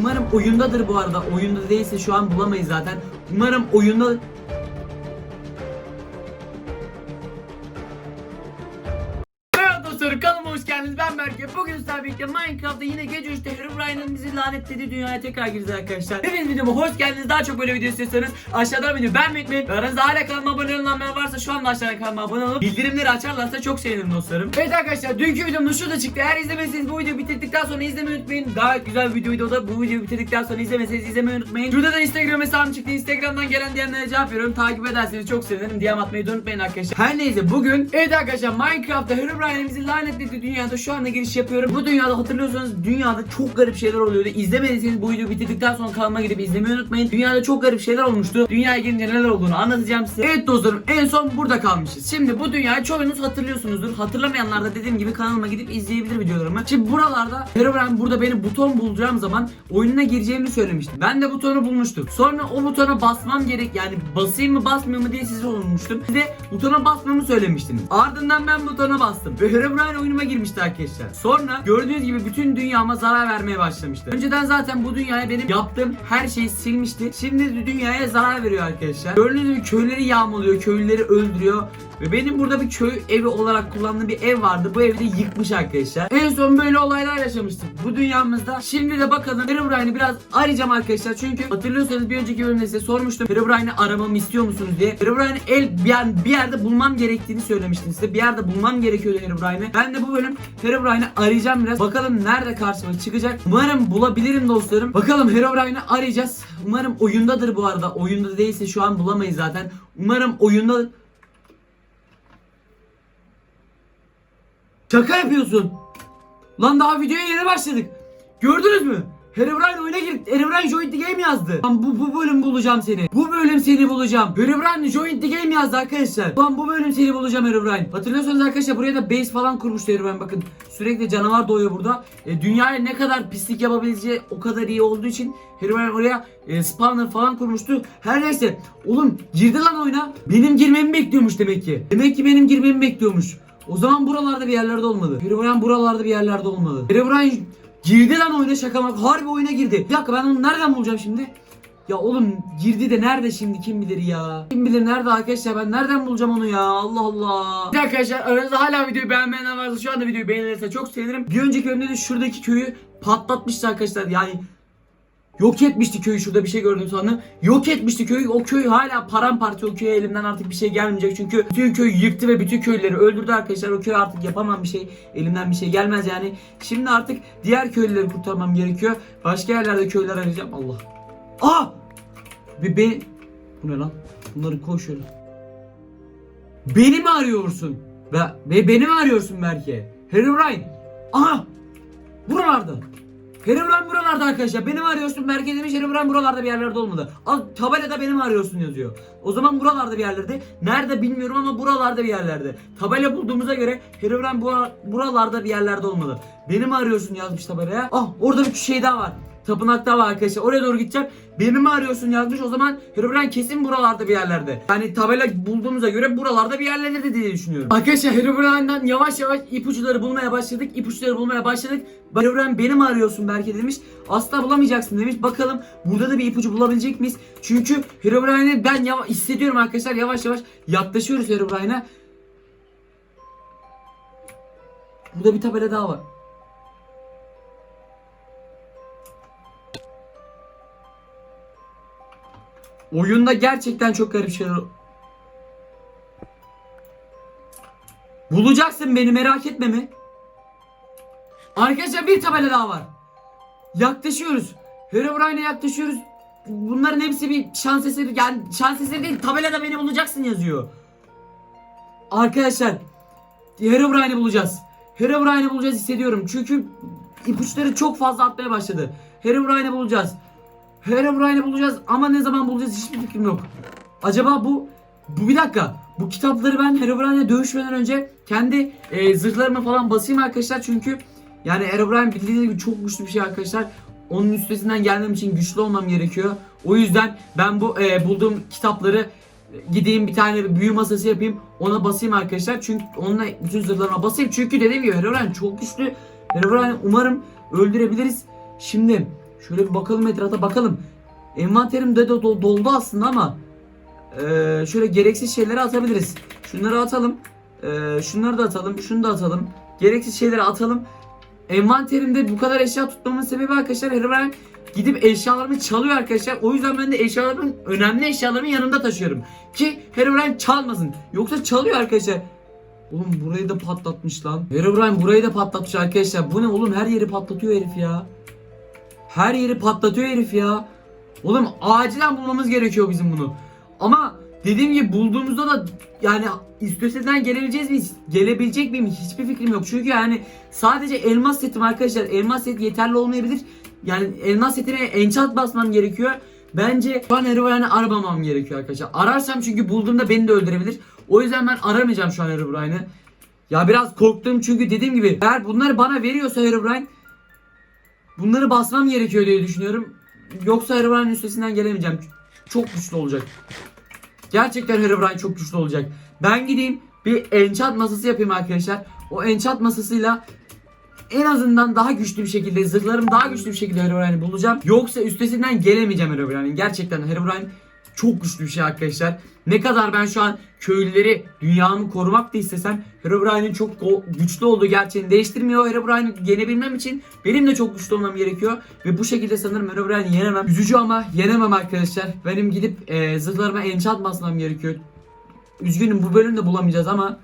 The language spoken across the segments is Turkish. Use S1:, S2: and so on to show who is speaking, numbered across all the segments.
S1: Umarım oyundadır bu arada. Oyunda değilse şu an bulamayız zaten. Umarım oyunda geldiniz. Ben Berke Bugün sizlerle birlikte Minecraft'ta yine gece 3'te Herobrine'ın bizi lanetlediği dünyaya tekrar gireceğiz arkadaşlar. Hepiniz videoma hoş geldiniz. Daha çok böyle video istiyorsanız aşağıdan video beğenmeyi unutmayın. Aranızda hala kanalıma abone olmayan varsa şu anda aşağıdan kanalıma abone olup bildirimleri açarlarsa çok sevinirim dostlarım. Evet arkadaşlar dünkü videomda şurada çıktı. Eğer izlemediyseniz bu videoyu bitirdikten sonra izlemeyi unutmayın. Gayet güzel bir videoydu da. Bu videoyu bitirdikten sonra izlemeseniz izlemeyi unutmayın. Şurada da Instagram hesabım çıktı. Instagram'dan gelen diyenlere cevap veriyorum. Takip ederseniz çok sevinirim. DM atmayı da unutmayın arkadaşlar. Her neyse bugün evet arkadaşlar Minecraft'ta Herobrine'in bizi lanetlediği dünyada şu anda giriş yapıyorum. Bu dünyada hatırlıyorsanız dünyada çok garip şeyler oluyordu. İzlemediyseniz bu videoyu bitirdikten sonra kanalıma gidip izlemeyi unutmayın. Dünyada çok garip şeyler olmuştu. Dünyaya girince neler olduğunu anlatacağım size. Evet dostlarım en son burada kalmışız. Şimdi bu dünyayı çoğunuz hatırlıyorsunuzdur. Hatırlamayanlar da dediğim gibi kanalıma gidip izleyebilir videolarımı. Şimdi buralarda Herobrine burada benim buton bulacağım zaman oyununa gireceğimi söylemişti Ben de butonu bulmuştum. Sonra o butona basmam gerek yani basayım mı basmayayım mı diye size sormuştum. Size butona basmamı söylemiştiniz Ardından ben butona bastım. Ve Herobrine oyunuma girmişti arkadaşlar Sonra gördüğünüz gibi bütün dünyama zarar vermeye başlamıştı. Önceden zaten bu dünyaya benim yaptığım her şeyi silmişti. Şimdi dünyaya zarar veriyor arkadaşlar. Gördüğünüz gibi köyleri yağmalıyor, köylüleri öldürüyor ve benim burada bir köy evi olarak kullandığım bir ev vardı. Bu evi de yıkmış arkadaşlar. En son böyle olaylar yaşamıştık bu dünyamızda. Şimdi de bakalım Herobrine'i biraz arayacağım arkadaşlar. Çünkü hatırlıyorsanız bir önceki bölümde size sormuştum. Herobrine'i aramamı istiyor musunuz diye. Herobrine'i el bir, yer- bir yerde bulmam gerektiğini söylemiştim size. Bir yerde bulmam gerekiyordu Herobrine'i. Ben de bu bölüm Herobrine'i arayacağım biraz. Bakalım nerede karşıma çıkacak. Umarım bulabilirim dostlarım. Bakalım Herobrine'i arayacağız. Umarım oyundadır bu arada. Oyunda değilse şu an bulamayız zaten. Umarım oyunda Şaka yapıyorsun. Lan daha videoya yeni başladık. Gördünüz mü? Herobrine oyuna gir. Herobrine join the game yazdı. Lan bu, bu bölüm bulacağım seni. Bu bölüm seni bulacağım. Herobrine join the game yazdı arkadaşlar. Lan bu bölüm seni bulacağım Herobrine. Hatırlıyorsanız arkadaşlar buraya da base falan kurmuştu Herobrine. Bakın sürekli canavar doğuyor burada. E, dünyaya ne kadar pislik yapabileceği o kadar iyi olduğu için Herobrine oraya e, spawner falan kurmuştu. Her neyse. Oğlum girdi lan oyuna. Benim girmemi bekliyormuş demek ki. Demek ki benim girmemi bekliyormuş. O zaman buralarda bir yerlerde olmalı. Herobrine buralarda bir yerlerde olmalı. Herobrine girdi lan oyuna şaka bak. Harbi oyuna girdi. Bir dakika ben onu nereden bulacağım şimdi? Ya oğlum girdi de nerede şimdi kim bilir ya? Kim bilir nerede arkadaşlar ben nereden bulacağım onu ya Allah Allah. Bir arkadaşlar aranızda hala videoyu beğenmeyenler varsa şu anda videoyu beğenirse çok sevinirim. Bir önceki bölümde de şuradaki köyü patlatmıştı arkadaşlar yani Yok etmişti köyü şurada bir şey gördüm sandım. Yok etmişti köyü. O köy hala paramparça. O köye elimden artık bir şey gelmeyecek. Çünkü bütün köyü yıktı ve bütün köyleri öldürdü arkadaşlar. O köy artık yapamam bir şey. Elimden bir şey gelmez yani. Şimdi artık diğer köylüleri kurtarmam gerekiyor. Başka yerlerde köyler arayacağım. Allah. Aa! Bir be... Bu ne lan? Bunları koy şöyle. Beni mi arıyorsun? Ve, ve beni mi arıyorsun belki? Herobrine. Aha! Buralarda. Herobrine buralarda arkadaşlar. Beni mi arıyorsun? Merkez demiş Herobrine buralarda bir yerlerde olmalı. Al tabelada beni mi arıyorsun yazıyor. O zaman buralarda bir yerlerde. Nerede bilmiyorum ama buralarda bir yerlerde. Tabela bulduğumuza göre bura- buralarda bir yerlerde olmalı. Beni mi arıyorsun yazmış tabelaya. Ah orada bir şey daha var. Tapınakta var arkadaşlar. Oraya doğru gideceğim. Beni mi arıyorsun yazmış. O zaman Herobrine kesin buralarda bir yerlerde. Yani tabela bulduğumuza göre buralarda bir yerlerde diye düşünüyorum. Arkadaşlar Herobrine'den yavaş yavaş ipuçları bulmaya başladık. İpuçları bulmaya başladık. Herobrine beni mi arıyorsun belki demiş. Asla bulamayacaksın demiş. Bakalım burada da bir ipucu bulabilecek miyiz? Çünkü Herobrine'e ben yava- hissediyorum arkadaşlar. Yavaş yavaş yaklaşıyoruz Herobrine'a. Burada bir tabela daha var. Oyunda gerçekten çok garip şeyler Bulacaksın beni merak etme mi? Arkadaşlar bir tabela daha var. Yaklaşıyoruz. Herobrine'e yaklaşıyoruz. Bunların hepsi bir şans eseri. Yani şans eseri değil. Tabelada beni bulacaksın yazıyor. Arkadaşlar Herobrine'i bulacağız. Herobrine'i bulacağız hissediyorum. Çünkü ipuçları çok fazla atmaya başladı. Herobrine'i bulacağız. Herobrine'i bulacağız ama ne zaman bulacağız hiçbir fikrim yok. Acaba bu bu bir dakika. Bu kitapları ben Herobrine'le dövüşmeden önce kendi e, zırhlarıma falan basayım arkadaşlar çünkü yani Herobrine bildiğiniz gibi çok güçlü bir şey arkadaşlar. Onun üstesinden gelmem için güçlü olmam gerekiyor. O yüzden ben bu e, bulduğum kitapları e, gideyim bir tane büyü masası yapayım. Ona basayım arkadaşlar. Çünkü onunla bütün zırhlarıma basayım. Çünkü dediğim gibi Herobrine çok güçlü. Herobrine umarım öldürebiliriz. Şimdi Şöyle bir bakalım etrafa bakalım. Envanterim de do- do- doldu aslında ama eee, şöyle gereksiz şeyleri atabiliriz. Şunları atalım. Eee, şunları da atalım. Şunu da atalım. Gereksiz şeyleri atalım. Envanterimde bu kadar eşya tutmamın sebebi arkadaşlar Herobrine gidip eşyalarımı çalıyor arkadaşlar. O yüzden ben de eşyalarımın önemli eşyalarımı yanımda taşıyorum. Ki Herobrine çalmasın. Yoksa çalıyor arkadaşlar. Oğlum burayı da patlatmış lan. Herobrine burayı da patlatmış arkadaşlar. Bu ne oğlum her yeri patlatıyor herif ya. Her yeri patlatıyor herif ya. Oğlum acilen bulmamız gerekiyor bizim bunu. Ama dediğim gibi bulduğumuzda da yani üstesinden gelebileceğiz miyiz? Gelebilecek miyim? Hiçbir fikrim yok. Çünkü yani sadece elmas setim arkadaşlar. Elmas set yeterli olmayabilir. Yani elmas setine enchant basmam gerekiyor. Bence şu an Herobrine'i aramamam gerekiyor arkadaşlar. Ararsam çünkü bulduğumda beni de öldürebilir. O yüzden ben aramayacağım şu an Herobrine'i. Ya biraz korktum çünkü dediğim gibi eğer bunları bana veriyorsa Herobrine bunları basmam gerekiyor diye düşünüyorum. Yoksa Herobrine'in üstesinden gelemeyeceğim. Çok güçlü olacak. Gerçekten Herobrine çok güçlü olacak. Ben gideyim bir enchant masası yapayım arkadaşlar. O enchant masasıyla en azından daha güçlü bir şekilde zırhlarım daha güçlü bir şekilde Herobrine'i bulacağım. Yoksa üstesinden gelemeyeceğim Herobrine'in. Gerçekten Herobrine çok güçlü bir şey arkadaşlar. Ne kadar ben şu an köylüleri dünyamı korumak da istesem Herobrine'in çok güçlü olduğu gerçeğini değiştirmiyor. Herobrine'i yenebilmem için benim de çok güçlü olmam gerekiyor. Ve bu şekilde sanırım Herobrine'i yenemem. Üzücü ama yenemem arkadaşlar. Benim gidip e, zırhlarıma enchant basmam gerekiyor. Üzgünüm bu bölümde bulamayacağız ama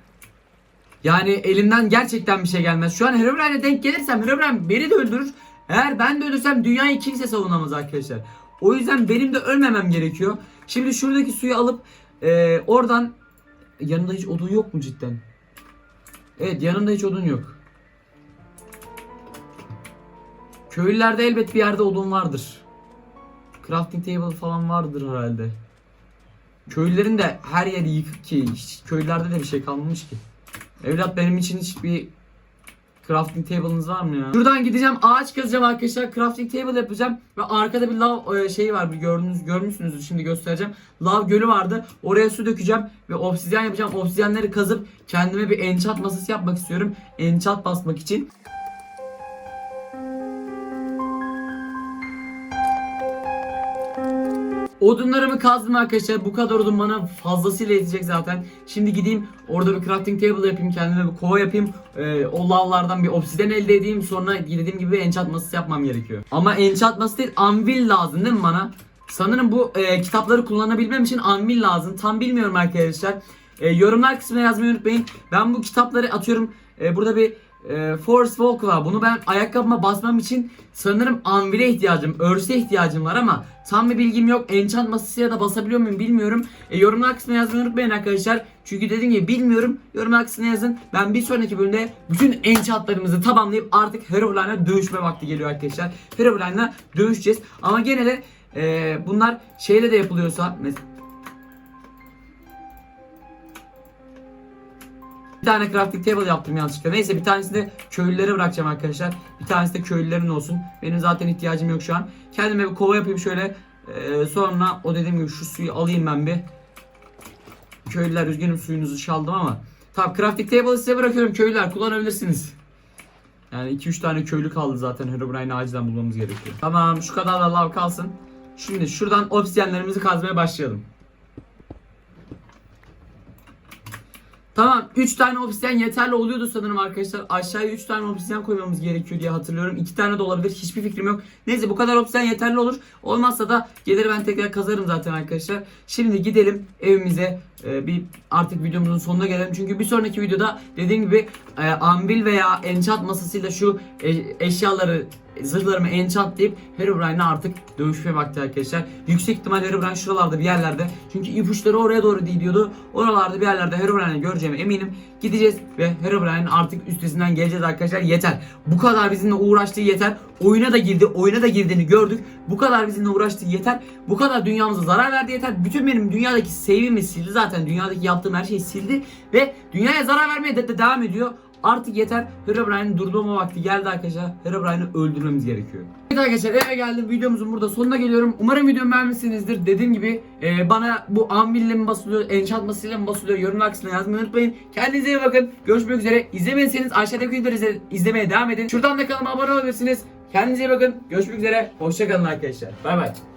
S1: yani elimden gerçekten bir şey gelmez. Şu an Herobrine'e denk gelirsem Herobrine beni de öldürür. Eğer ben de ölürsem dünyayı kimse savunamaz arkadaşlar. O yüzden benim de ölmemem gerekiyor. Şimdi şuradaki suyu alıp e, oradan yanında hiç odun yok mu cidden? Evet yanında hiç odun yok. Köylülerde elbet bir yerde odun vardır. Crafting table falan vardır herhalde. Köylülerin de her yeri yıkık ki hiç köylülerde de bir şey kalmamış ki. Evlat benim için hiçbir crafting table'ınız var mı ya? Şuradan gideceğim ağaç kazacağım arkadaşlar. Crafting table yapacağım ve arkada bir lav e, şeyi var bir gördünüz görmüşsünüzdür şimdi göstereceğim. Lav gölü vardı. Oraya su dökeceğim ve obsidyen yapacağım. Obsidyenleri kazıp kendime bir enchant masası yapmak istiyorum. Enchant basmak için. Odunlarımı kazdım arkadaşlar. Bu kadar odun bana fazlasıyla yetecek zaten. Şimdi gideyim orada bir crafting table yapayım. Kendime bir kova yapayım. Ee, o lavlardan bir obsidian elde edeyim. Sonra dediğim gibi enchant masası yapmam gerekiyor. Ama enchant masası değil anvil lazım değil mi bana? Sanırım bu e, kitapları kullanabilmem için anvil lazım. Tam bilmiyorum arkadaşlar. E, yorumlar kısmına yazmayı unutmayın. Ben bu kitapları atıyorum. E, burada bir e, Force var. Bunu ben ayakkabıma basmam için sanırım anvile ihtiyacım, örse ihtiyacım var ama tam bir bilgim yok. Enchant masasıya da basabiliyor muyum bilmiyorum. E, yorumlar kısmına yazmayı unutmayın arkadaşlar. Çünkü dediğim gibi bilmiyorum. Yorumlar kısmına yazın. Ben bir sonraki bölümde bütün enchantlarımızı tamamlayıp artık Herobrine'la dövüşme vakti geliyor arkadaşlar. Herobrine'la dövüşeceğiz. Ama gene de e, bunlar şeyle de yapılıyorsa mesela Bir tane crafting table yaptım yanlışlıkla. Neyse bir tanesini köylülere bırakacağım arkadaşlar. Bir tanesi de köylülerin olsun. Benim zaten ihtiyacım yok şu an. Kendime bir kova yapayım şöyle. Ee, sonra o dediğim gibi şu suyu alayım ben bir. Köylüler üzgünüm suyunuzu çaldım ama. Tamam crafting table'ı size bırakıyorum köylüler kullanabilirsiniz. Yani 2-3 tane köylü kaldı zaten Herobrine'i acilen bulmamız gerekiyor. Tamam şu kadar da lav kalsın. Şimdi şuradan obsidyenlerimizi kazmaya başlayalım. Tamam 3 tane obsidyen yeterli oluyordu sanırım arkadaşlar. Aşağıya 3 tane obsidyen koymamız gerekiyor diye hatırlıyorum. 2 tane de olabilir. Hiçbir fikrim yok. Neyse bu kadar obsidyen yeterli olur. Olmazsa da gelir ben tekrar kazarım zaten arkadaşlar. Şimdi gidelim evimize. Ee, bir artık videomuzun sonuna gelelim. Çünkü bir sonraki videoda dediğim gibi e, ambil veya enchant masasıyla şu e- eşyaları zırhlarımı enchantlayıp Herobrine'le artık dövüşme vakti arkadaşlar. Yüksek ihtimal Herobrine şuralarda bir yerlerde. Çünkü ipuçları oraya doğru gidiyordu. Oralarda bir yerlerde Herobrine'i göreceğime eminim. Gideceğiz ve Herobrine'in artık üstesinden geleceğiz arkadaşlar. Yeter. Bu kadar bizimle uğraştığı yeter. Oyuna da girdi. Oyuna da girdiğini gördük. Bu kadar bizimle uğraştığı yeter. Bu kadar dünyamıza zarar verdi yeter. Bütün benim dünyadaki save'imi sildi zaten. Dünyadaki yaptığım her şeyi sildi. Ve dünyaya zarar vermeye de, de devam ediyor. Artık yeter. Herobrine'in durdurma vakti geldi arkadaşlar. Herobrine'i öldürmemiz gerekiyor. Evet arkadaşlar eve geldim. Videomuzun burada sonuna geliyorum. Umarım videomu beğenmişsinizdir. Dediğim gibi e, bana bu anville mi basılıyor, enchant masasıyla mı basılıyor yorumlar kısmına yazmayı unutmayın. Kendinize iyi bakın. Görüşmek üzere. İzlemediyseniz aşağıdaki videoları izle- izlemeye devam edin. Şuradan da kanalıma abone olabilirsiniz. Kendinize iyi bakın. Görüşmek üzere. Hoşçakalın arkadaşlar. Bay bay.